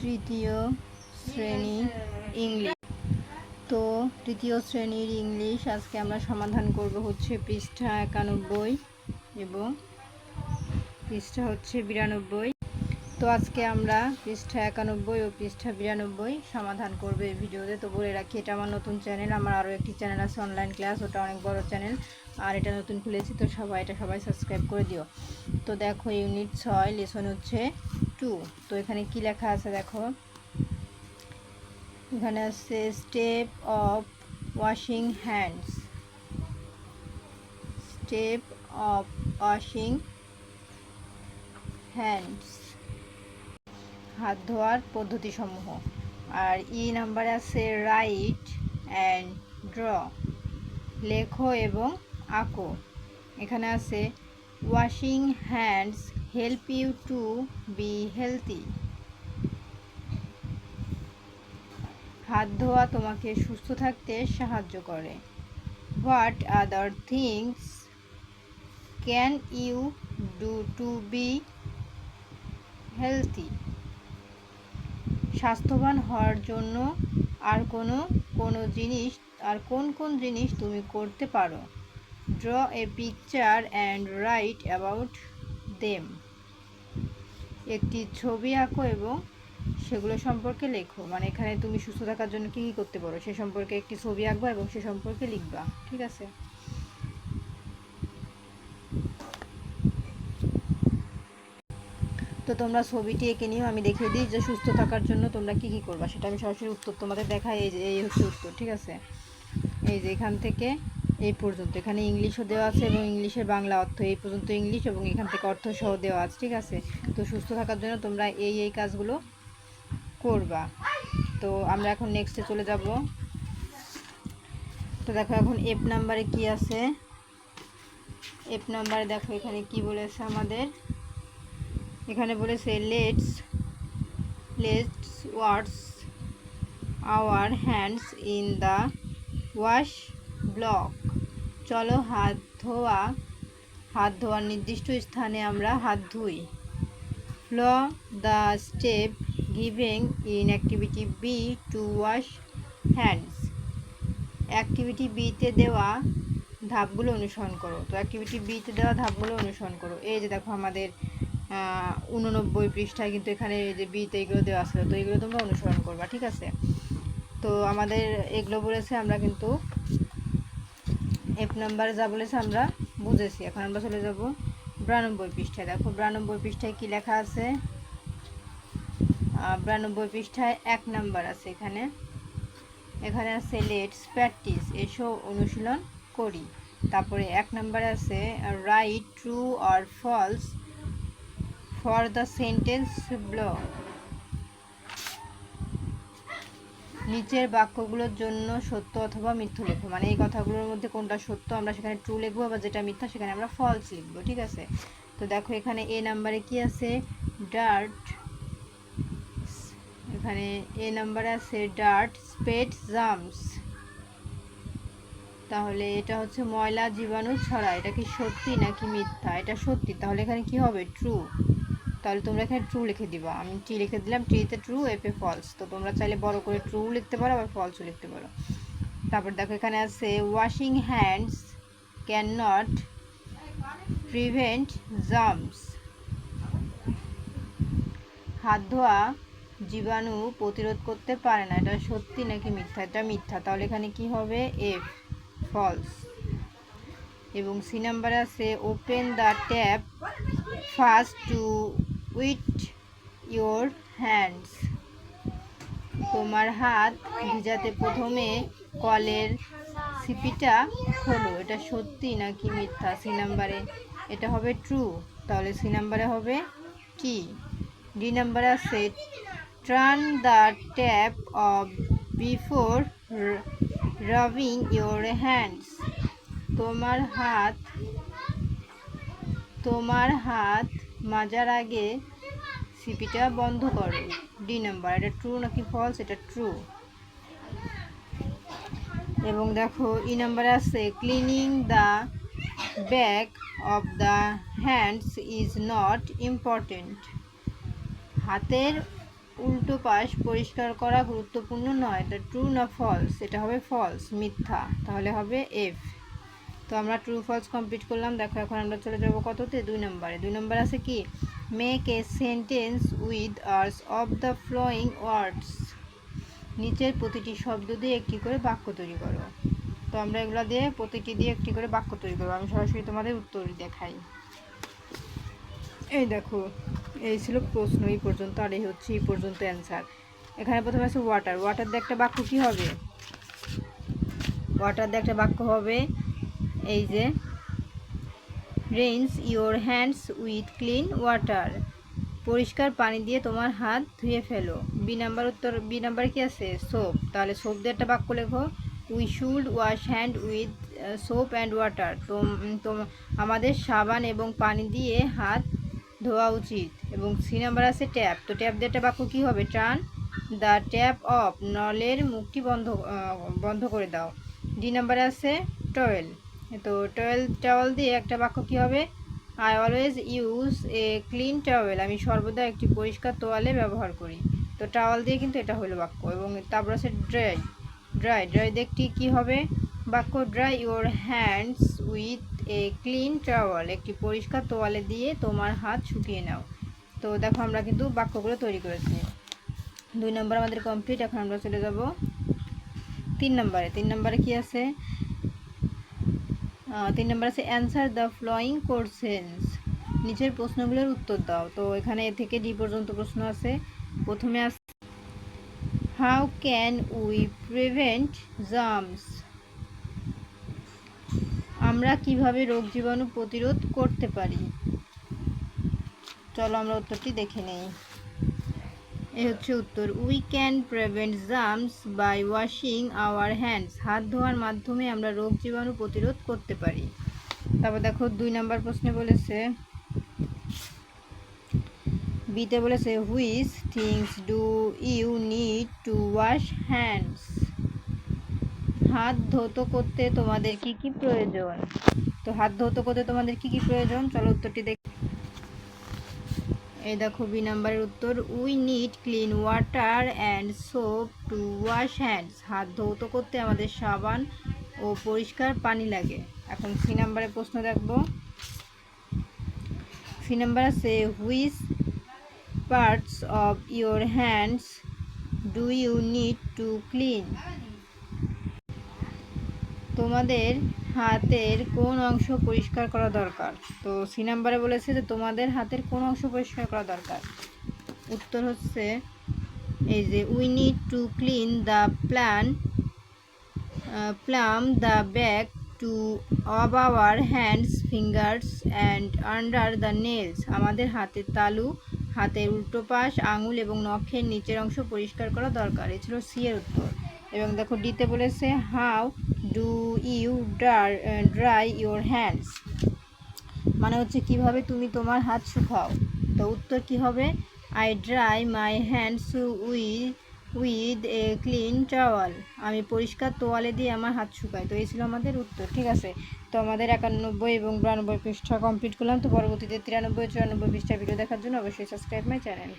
তৃতীয় শ্রেণি ইংলিশ। তো তৃতীয় শ্রেণির ইংলিশ আজকে আমরা সমাধান করব হচ্ছে পৃষ্ঠা একানব্বই এবং পৃষ্ঠা হচ্ছে বিরানব্বই। তো আজকে আমরা পৃষ্ঠা একানব্বই ও পৃষ্ঠা বিরানব্বই সমাধান করবে এই ভিডিওতে। তো বলে রাখি, এটা আমার নতুন চ্যানেল, আমার আরও একটি চ্যানেল আছে অনলাইন ক্লাস ওটা অনেক বড় চ্যানেল। আর এটা নতুন খুলেছি, তো সবাই, এটা সবাই সাবস্ক্রাইব করে দিও। তো দেখো ইউনিট ছয় লেসন হচ্ছে টু তো এখানে কি লেখা আছে দেখো? এখানে আছে step of washing hands step of washing hands হাত ধোয়ার পদ্ধতিসমূহ। আর ই নাম্বারে আছে রাইট অ্যান্ড ড্র লেখো এবং আঁকো। এখানে আছে washing hands help you to be healthy হাত ধোয়া তোমাকে সুস্থ থাকতে সাহায্য করে। What other things can you do to be healthy স্বাস্থ্যবান হওয়ার জন্য আর কোনো কোনো জিনিস, আর কোন কোন জিনিস তুমি করতে পারো? Draw a picture and write about them একটি ছবি আঁকো এবং সেগুলো সম্পর্কে লেখো। মানে এখানে তুমি সুস্থ থাকার জন্য কী কী করতে পারো? সে সম্পর্কে একটি ছবি আঁকবা এবং সে সম্পর্কে লিখবা। ঠিক আছে? তো তোমরা ছবিটি এঁকে নিও, আমি দেখিয়ে দিই যে সুস্থ থাকার জন্য তোমরা কি কি করবা। সেটা আমি সরাসরি উত্তর তোমাদের দেখাই। এই যে, এই হচ্ছে উত্তর। ঠিক আছে? এই যে এখান থেকে এই পর্যন্ত। এখানে ইংলিশও দেওয়া আছে এবং ইংলিশের বাংলা অর্থ এই পর্যন্ত ইংলিশ এবং এখান থেকে অর্থ সহ দেওয়া আছে, ঠিক আছে? তো সুস্থ থাকার জন্য তোমরা এই এই কাজগুলো করবা। তো আমরা এখন নেক্সটে চলে যাব। তো দেখো এখন এফ নাম্বারে কি আছে? এফ নাম্বারে দেখো এখানে কি বলেছে আমাদের? এখানে বলেছে let's let's wash our hands in the wash block চলো হাত ধোয়া। হাত ধোয়ার নির্দিষ্ট স্থানে আমরা হাত ধুই। Follow the step giving in activity B to wash hands. Activity বিতে দেওয়া ধাপগুলো অনুসরণ করো। তো অ্যাক্টিভিটি বিতে দেওয়া ধাপগুলো অনুসরণ করো। এই যে দেখো আমাদের উননব্বই পৃষ্ঠায় কিন্তু এখানে এই যে বিতে এগুলো দেওয়া আসলো তো এগুলো তোমরা অনুসরণ করবা, ঠিক আছে? তো আমাদের এগুলো বলেছে আমরা কিন্তু এফ নাম্বারে যা বলেছে আমরা বুঝেছি। এখন আমরা চলে যাব বিরানব্বই পৃষ্ঠায়। দেখো বিরানব্বই পৃষ্ঠায় কি লেখা আছে? বিরানব্বই পৃষ্ঠায় এক নাম্বার আছে এখানে। এখানে আছে লেটস প্র্যাকটিস এসো অনুশীলন করি। তারপরে এক নাম্বারে আছে write true or false for the sentence block নিচের বাক্যগুলোর জন্য সত্য অথবা মিথ্যু লেখো। মানে এই কথাগুলোর মধ্যে কোনটা সত্য আমরা সেখানে ট্রু লিখব বা যেটা মিথ্যা সেখানে আমরা ফলস লিখব, ঠিক আছে? তো দেখো এখানে এ নাম্বারে কি আছে? ডার্ট এখানে এ নাম্বারে আছে ডার্ট স্পেট জামস তাহলে এটা হচ্ছে ময়লা, জীবাণু ছড়া, এটা কি সত্যি নাকি মিথ্যা? এটা সত্যি, তাহলে এখানে কি হবে? ট্রু তাহলে তোমরা এখানে ট্রু লিখে দিবা। আমি টি লিখে দিলাম? টিতে ট্রু এপে ফলস তো তোমরা চাইলে বড় করে ট্রু লিখতে পারো, আবার ফলসও লিখতে পারো। তারপর দেখো এখানে আছে washing hands can not prevent germs হাত ধোয়া জীবাণু প্রতিরোধ করতে পারে না। এটা সত্যি নাকি মিথ্যা? এটা মিথ্যা। তাহলে এখানে কি হবে? এফ ফলস এবং সি নাম্বারে আছে open the tap first to with your hands তোমার হাত ভিজাতে প্রথমে কলের সিপিটা খোলো। এটা সত্যি নাকি মিথ্যা? সি নাম্বারে। এটা হবে ট্রু তাহলে সি নাম্বারে হবে টি ডি নাম্বারে আছে turn the tap off before rubbing your hands তোমার হাত তোমার হাত মাজার আগে সিপিটা বন্ধ করো। ডি নাম্বার, এটা ট্রু নাকি ফলস এটা ট্রু এবং দেখো, ই নাম্বারে আছে cleaning the back of the hands is not important হাতের উল্টো পাশ পরিষ্কার করা গুরুত্বপূর্ণ নয়। এটা ট্রু না ফলস এটা হবে ফলস মিথ্যা। তাহলে হবে এফ তো আমরা ট্রু ফলস কমপ্লিট করলাম। দেখো, এখন আমরা চলে যাব কততে? দুই নম্বরে। দুই নম্বর আছে কি? Make a sentence with ours of the following words নিচের প্রতিটি শব্দ দিয়ে একটি করে বাক্য তৈরি করো। তো আমরা এগুলো দিয়ে প্রতিটি দিয়ে একটি করে বাক্য তৈরি করব। আমি সরাসরি তোমাদের উত্তর দেখাই। এই দেখো, এই ছিল প্রশ্ন এই পর্যন্ত আর এই হচ্ছে এই পর্যন্ত অ্যান্সার এখানে প্রথমে আছে ওয়াটার ওয়াটার দিয়ে একটা বাক্য কী হবে? ওয়াটার দিয়ে একটা বাক্য হবে এই যে rinse your hands with clean water পরিষ্কার পানি দিয়ে তোমার হাত ধুয়ে ফেলো। বি নাম্বার উত্তর, বি নাম্বার কি আছে? সোপ তাহলে সোপ দিয়ে একটা বাক্য লেখো। We should wash hand with soap and water তো আমাদের সাবান এবং পানি দিয়ে হাত ধোয়া উচিত। এবং সি নাম্বার আছে ট্যাপ তো ট্যাপ দিয়ে বাক্য কী হবে? টার্ন দ্য ট্যাপ অফ নলের মুখটি বন্ধ বন্ধ করে দাও। ডি নাম্বারে আছে টয়েল তো টয়েল টাওয়াল দিয়ে একটা বাক্য কী হবে? I always use a clean towel আমি সর্বদা একটি পরিষ্কার তোয়ালে ব্যবহার করি। তো টাওয়াল দিয়ে কিন্তু এটা হলো বাক্য। এবং তারপর আছে ড্রাই ড্রাই ড্রাই একটি কী হবে? বাক্য dry your hands with a clean towel একটি পরিষ্কার তোয়ালে দিয়ে তোমার হাত শুকিয়ে নাও। তো দেখো আমরা কিন্তু বাক্যগুলো তৈরি করেছি। দুই নম্বর আমাদের কমপ্লিট এখন আমরা চলে যাব তিন নম্বরে। তিন নম্বরে কি আছে? তিন নম্বর আছে অ্যান্সার দ্য ফ্লোয়িং কোশ্চেন্স নিচের প্রশ্নগুলোর উত্তর দাও। তো এখানে থেকে ডি পর্যন্ত প্রশ্ন আছে। প্রথমে আছে how can we prevent germs আমরা কীভাবে রোগ জীবাণু প্রতিরোধ করতে পারি? চলো আমরা উত্তরটি দেখে নেই। এই হচ্ছে উত্তর। We can prevent germs by washing our hands হাত ধোয়ার মাধ্যমে আমরা রোগ জীবাণু প্রতিরোধ করতে পারি। তারপর দেখো, দুই নাম্বার প্রশ্নে বলেছে, বিতে বলেছে which things do you need to wash hands হাত ধৌত করতে তোমাদের কি কি প্রয়োজন? তো হাত ধৌত করতে তোমাদের কি কি প্রয়োজন? চলো উত্তরটি দেখ। এই দেখো বি নাম্বারের উত্তর we need clean water and soap to wash hands হাত ধৌত করতে আমাদের সাবান ও পরিষ্কার পানি লাগে। এখন সি নাম্বারের প্রশ্ন দেখব। সি নাম্বার আছে which parts of your hands do you need to clean তোমাদের হাতের কোন অংশ পরিষ্কার করা দরকার? তো সি নাম্বারে বলেছে যে তোমাদের হাতের কোন অংশ পরিষ্কার করা দরকার। উত্তর হচ্ছে এই যে we need to clean the plan palm the back to of our hands fingers and under the nails আমাদের হাতের তালু, হাতের উল্টো পাশ, আঙুল এবং নখের নিচের অংশ পরিষ্কার করা দরকার। এ ছিল সি এর উত্তর। এবং দেখো ডিতে বলেছে, how do you dry your hands? মানে হচ্ছে কীভাবে তুমি তোমার হাত শুকাও? তো উত্তর কি হবে? I dry my hands with with a clean towel. আমি পরিষ্কার তোয়ালে দিয়ে আমার হাত শুকাই। তো এই ছিল আমাদের উত্তর, ঠিক আছে? তো আমাদের একানব্বই এবং বিরানব্বই পৃষ্ঠা কমপ্লিট করলাম। তো পরবর্তীতে তিরানব্বই, চুরানব্বই পৃষ্ঠা ভিডিও দেখার জন্য অবশ্যই সাবস্ক্রাইব মাই চ্যানেল